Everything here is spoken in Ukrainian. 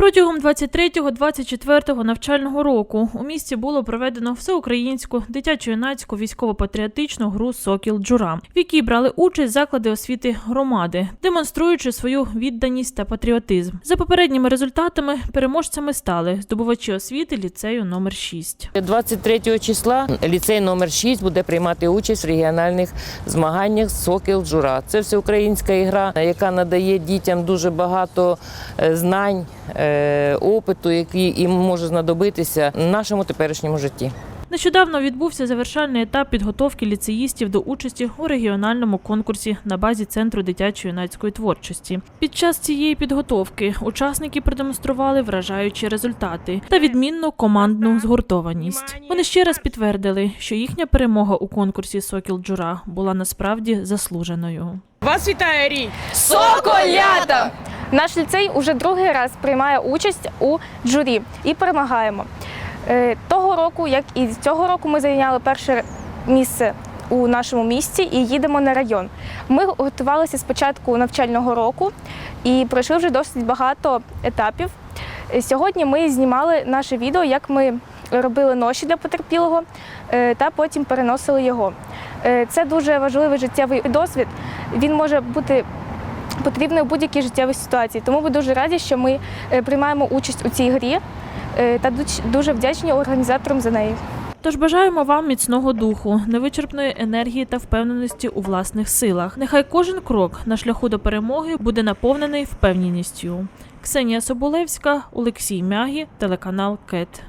Протягом 23-24 навчального року у місті було проведено всеукраїнську дитячо-юнацьку військово-патріотичну гру Сокіл Джура, в якій брали участь заклади освіти громади, демонструючи свою відданість та патріотизм. За попередніми результатами переможцями стали здобувачі освіти ліцею номер 6. 23 числа ліцей номер 6 буде приймати участь в регіональних змаганнях Сокіл Джура. Це всеукраїнська ігра, яка надає дітям дуже багато е, знань, е, опиту, який їм може знадобитися в нашому теперішньому житті. Нещодавно відбувся завершальний етап підготовки ліцеїстів до участі у регіональному конкурсі на базі центру дитячо-юнацької творчості. Під час цієї підготовки учасники продемонстрували вражаючі результати та відмінну командну згуртованість. Вони ще раз підтвердили, що їхня перемога у конкурсі Сокіл Джура була насправді заслуженою. Вас вітає рій! Соколята! Наш ліцей уже другий раз приймає участь у журі і перемагаємо. Е, Того року, як і цього року, ми зайняли перше місце у нашому місті і їдемо на район. Ми готувалися з початку навчального року і пройшли вже досить багато етапів. Е, Сьогодні ми знімали наше відео, як ми робили ноші для потерпілого е, та потім переносили його. Це дуже важливий життєвий досвід. Він може бути потрібний у будь-якій життєвій ситуації. Тому ми дуже раді, що ми е, приймаємо участь у цій грі е, та дуже вдячні організаторам за неї. Тож бажаємо вам міцного духу, невичерпної енергії та впевненості у власних силах. Нехай кожен крок на шляху до перемоги буде наповнений впевненістю. Ксенія Соболевська, Олексій Мягі, телеканал КЕТ.